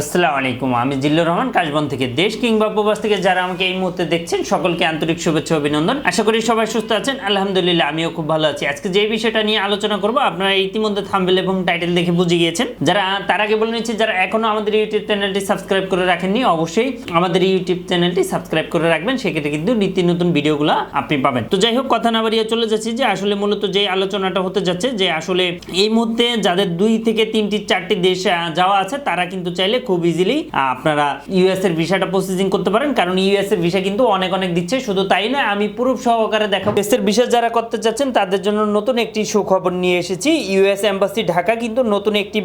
আসসালামু আলাইকুম। আমি জিল্লুর রহমান, কাশবন থেকে দেশ কিংবা প্রবাস থেকে যারা আমাকে এই মুহূর্তে দেখছেন, সকলকে আন্তরিক শুভেচ্ছা, অভিনন্দন। আশা করি সবাই সুস্থ আছেন। আলহামদুলিল্লাহ, আমিও খুব ভালো আছি। আজকে যে বিষয়টা নিয়ে আলোচনা করব, আপনারা ইতিমধ্যে থাম্বেল এবং টাইটেল দেখে বুঝে গিয়েছেন। যারা, তার আগে বলে নিচ্ছি, যারা এখনও আমাদের ইউটিউব চ্যানেলটি সাবস্ক্রাইব করে রাখেননি, অবশ্যই আমাদের ইউটিউব চ্যানেলটি সাবস্ক্রাইব করে রাখবেন। সেক্ষেত্রে কিন্তু নিত্য নতুন ভিডিওগুলো আপনি পাবেন। তো যাই হোক, কথা না বাড়িয়ে চলে যাচ্ছি যে, আসলে মূলত যে আলোচনাটা হতে যাচ্ছে, যে আসলে এই মুহূর্তে যাদের দুই থেকে তিনটি, চারটি দেশ যাওয়া আছে, তারা কিন্তু চাইলে খুব ইজিলি আপনারা ইউএস এর ভিসাটা প্রসেসিং করতে পারেন, কারণ ইউএস এর ভিসা কিন্তু অনেক অনেক দিচ্ছে, শুধু তাই না আমি প্রুফ সহকারে দেখাবো। এর ভিসা যারা করতে চাচ্ছেন, তাদের জন্য নতুন একটি সুখবর নিয়ে এসেছি। ইউএস এম্বাসি ঢাকা কিন্তু নতুন একটি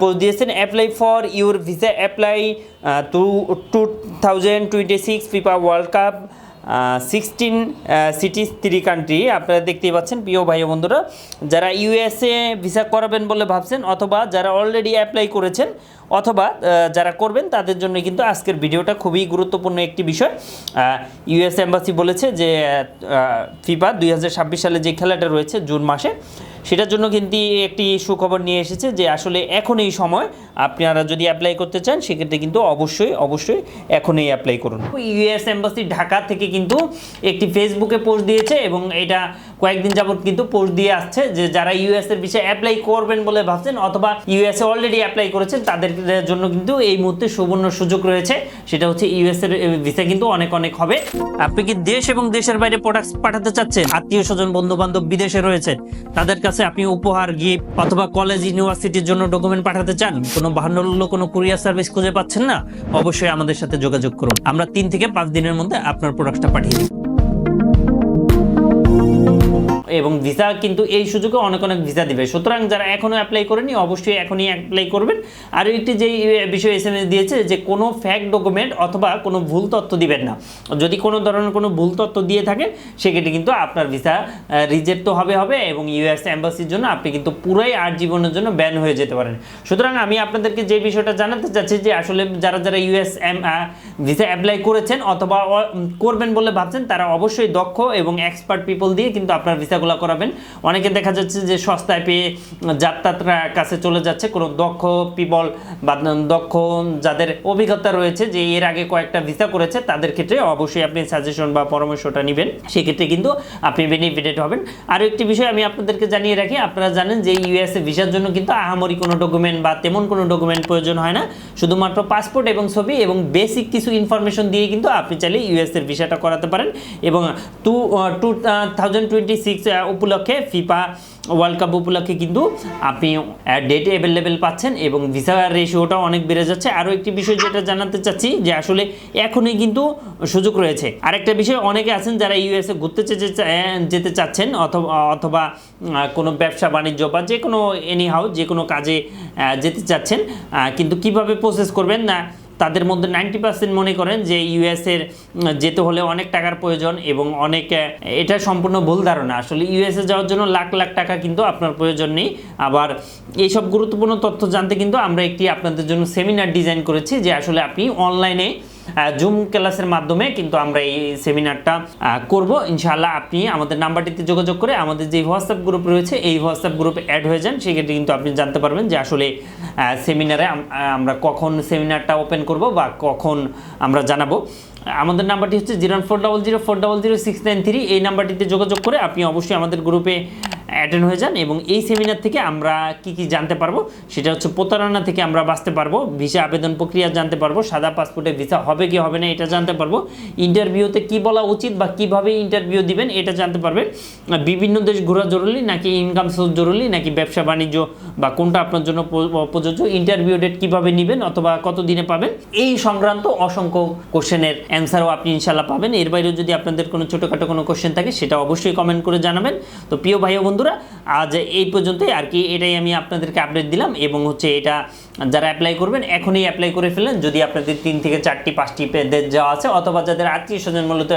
পোস্ট দিয়েছেন apply for your visa apply to two thousand twenty six FIFA world cup sixteen cities three country আপনারা দেখতেই পাচ্ছেন, প্রিয় ভাই বন্ধুরা, যারা ইউএসএ ভিসা করাবেন বলে ভাবছেন, অথবা যারা অলরেডি অ্যাপ্লাই করেছেন, অথবা যারা করবেন, তাদের জন্য কিন্তু আজকের ভিডিওটা খুবই গুরুত্বপূর্ণ একটি বিষয়। ইউএস এম্বাসি বলেছে যে ফিফা দুই হাজার ছাব্বিশ সালে যে খেলাটা রয়েছে, জুন মাসে সেটার জন্য কিন্তু একটি সুখবর নিয়ে এসেছে যে আসলে এখন এই সময় আপনারা যদি অ্যাপ্লাই করতে চান, সেক্ষেত্রে কিন্তু অবশ্যই অবশ্যই এখনই অ্যাপ্লাই করুন। ইউএস এম্বাসি ঢাকা থেকে কিন্তু একটি ফেসবুকে পোস্ট দিয়েছে এবং এটা কয়েকদিন যাবত কিন্তু পোস্ট দিয়ে আসছে যে যারা ইউএস এর বিষয়ে অ্যাপ্লাই করবেন বলে ভাবছেন অথবা ইউএস এ অলরেডি অ্যাপ্লাই করেছেন, তাদের জন্য কিন্তু এই মুহূর্তে সুবর্ণ সুযোগ রয়েছে। সেটা হচ্ছে ইউএস এর ভিসা কিন্তু অনেক অনেক হবে। আপনি কি দেশ এবং দেশের বাইরে প্রোডাক্ট পাঠাতে চাচ্ছেন? আত্মীয় স্বজন বন্ধু বান্ধব বিদেশে রয়েছে। তাদের কাছে আপনি উপহার গিফট অথবা কলেজ ইউনিভার্সিটির জন্য ডকুমেন্ট পাঠাতে চান? কোনো বাহান্ন কোনো কুরিয়ার সার্ভিস খুঁজে পাচ্ছেন না? অবশ্যই আমাদের সাথে যোগাযোগ করুন। আমরা তিন থেকে পাঁচ দিনের মধ্যে আপনার প্রোডাক্টটা পাঠিয়ে দিই। এবং ভিসা কিন্তু এই সুযোগে অনেক অনেক ভিসা দিবে। সুতরাং যারা এখনও অ্যাপ্লাই করেনি, অবশ্যই এখনই অ্যাপ্লাই করবেন। আর একটি যেই বিষয় এস দিয়েছে যে কোনো ফ্যাক ডকুমেন্ট অথবা কোনো ভুল তথ্য দিবেন না। যদি কোনো ধরনের কোনো ভুল তথ্য দিয়ে থাকেন, সেক্ষেত্রে কিন্তু আপনার ভিসা রিজেক্ট তো হবে হবে এবং ইউএস অ্যাম্বাসির জন্য আপনি কিন্তু পুরাই আর জীবনের জন্য ব্যান হয়ে যেতে পারেন। সুতরাং আমি আপনাদেরকে যে বিষয়টা জানাতে চাচ্ছি যে আসলে যারা যারা ইউএস ভিসা অ্যাপ্লাই করেছেন অথবা করবেন বলে ভাবছেন, তারা অবশ্যই দক্ষ এবং এক্সপার্ট পিপল দিয়ে কিন্তু আপনার ভিসাগুলো করাবেন। অনেকে দেখা যাচ্ছে যে সস্তায় পেয়ে যাত্রার কাছে চলে যাচ্ছে। কোনো দক্ষ পিপল বা দক্ষ যাদের অভিজ্ঞতা রয়েছে যে এর আগে কয়েকটা ভিসা করেছে, তাদের ক্ষেত্রে অবশ্যই আপনি সাজেশন বা পরামর্শটা নেবেন। সেক্ষেত্রে কিন্তু আপনি বেনিফিটেড হবেন। আরও একটি বিষয় আমি আপনাদেরকে জানিয়ে রাখি, আপনারা জানেন যে ইউএসএ ভিসার জন্য কিন্তু আহামরি কোনো ডকুমেন্ট বা তেমন কোনো ডকুমেন্ট প্রয়োজন হয় না। শুধুমাত্র পাসপোর্ট এবং ছবি এবং বেসিক কিছু ইনফরমেশন দিয়ে কিন্তু আপনি চাইলে ইউএসএর ভিসাটা করাতে পারেন। এবং to two thousand twenty six উপলক্ষে ফিফা ওয়ার্ল্ড কাপ উপলক্ষে কিন্তু আপনি ডেট অ্যাভেলেবেল পাচ্ছেন এবং ভিসা রেশিওটাও অনেক বেড়ে যাচ্ছে। আরও একটি বিষয় যেটা জানাতে চাচ্ছি যে আসলে এখনই কিন্তু সুযোগ রয়েছে। আরেকটা বিষয়, অনেকে আছেন যারা ইউএসএ ঘুরতে যেতে চাচ্ছেন অথবা অথবা কোনো ব্যবসা বাণিজ্য বা যে কোনো এনি হাউ যে কোনো কাজে যেতে চাচ্ছেন। কিন্তু কীভাবে প্রসেস করবেন না তাদের মধ্যে নাইনটি পার্সেন্ট মনে করেন যে ইউএসের যেতে হলে অনেক টাকার প্রয়োজন এবং অনেক এটা সম্পূর্ণ ভুল ধারণা। আসলে ইউএসএ যাওয়ার জন্য লাখ লাখ টাকা কিন্তু আপনার প্রয়োজন নেই। আবার এইসব গুরুত্বপূর্ণ তথ্য জানতে কিন্তু আমরা একটি আপনাদের জন্য সেমিনার ডিজাইন করেছি যে আসলে আপনি অনলাইনে জুম ক্লাসের মাধ্যমে কিন্তু আমরা এই সেমিনারটা করব। ইনশাআল্লাহ আপনি আমাদের নাম্বারটিতে যোগাযোগ করে আমাদের যে হোয়াটসঅ্যাপ গ্রুপ রয়েছে, এই হোয়াটসঅ্যাপ গ্রুপে অ্যাড হয়ে যান। সেক্ষেত্রে কিন্তু আপনি জানতে পারবেন যে আসলে সেমিনারে আমরা কখন সেমিনারটা ওপেন করব বা কখন আমরা জানাব। আমাদের নাম্বারটি হচ্ছে zero four double zero, four double zero, six nine three. এই নাম্বারটিতে যোগাযোগ করে আপনি অবশ্যই আমাদের গ্রুপে অ্যাটেন্ড হয়ে যান এবং এই সেমিনার থেকে আমরা কি কি জানতে পারব সেটা হচ্ছে প্রতারণা থেকে আমরা বাঁচতে পারব ভিসা আবেদন প্রক্রিয়া জানতে পারব, সাদা পাসপোর্টে ভিসা হবে কি হবে না এটা জানতে পারব ইন্টারভিউতে কি বলা উচিত বা কীভাবে ইন্টারভিউ দিবেন এটা জানতে পারবেন বিভিন্ন দেশ ঘোরা জরুরি নাকি ইনকাম সোর্স জরুরি নাকি ব্যবসা বাণিজ্য বা কোনটা আপনার জন্য প্রযোজ্য ইন্টারভিউ ডেট কীভাবে নেবেন অথবা কত দিনে পাবেন, এই সংক্রান্ত অসংখ্য কোশ্চেনের অ্যান্সারও আপনি ইনশাল্লাহ পাবেন। এর বাইরেও যদি আপনাদের কোনো ছোটোখাটো কোনো কোশ্চেন থাকে সেটা অবশ্যই কমেন্ট করে জানাবেন। তো প্রিয় ভাই ও বন্ধুরা, আজ এই পর্যন্তই। আর কি, এটাই আমি আপনাদেরকে আপডেট দিলাম এবং হচ্ছে এটা যারা অ্যাপ্লাই করবেন, এখনই অ্যাপ্লাই করে ফেলেন যদি আপনাদের তিন থেকে চারটি, পাঁচটি পেদের যাওয়া আছে, অথবা যাদের আত্মীয় স্বজন মূলত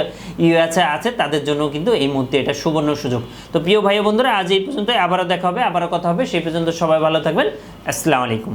ইউএসএ আছে, তাদের জন্য কিন্তু এই মুহূর্তে এটা সুবর্ণ সুযোগ। তো প্রিয় ভাই বন্ধুরা, আজ এই পর্যন্তই। আবারও দেখা হবে, আবারও কথা হবে। সেই পর্যন্ত সবাই ভালো থাকবেন। আসসালামু আলাইকুম।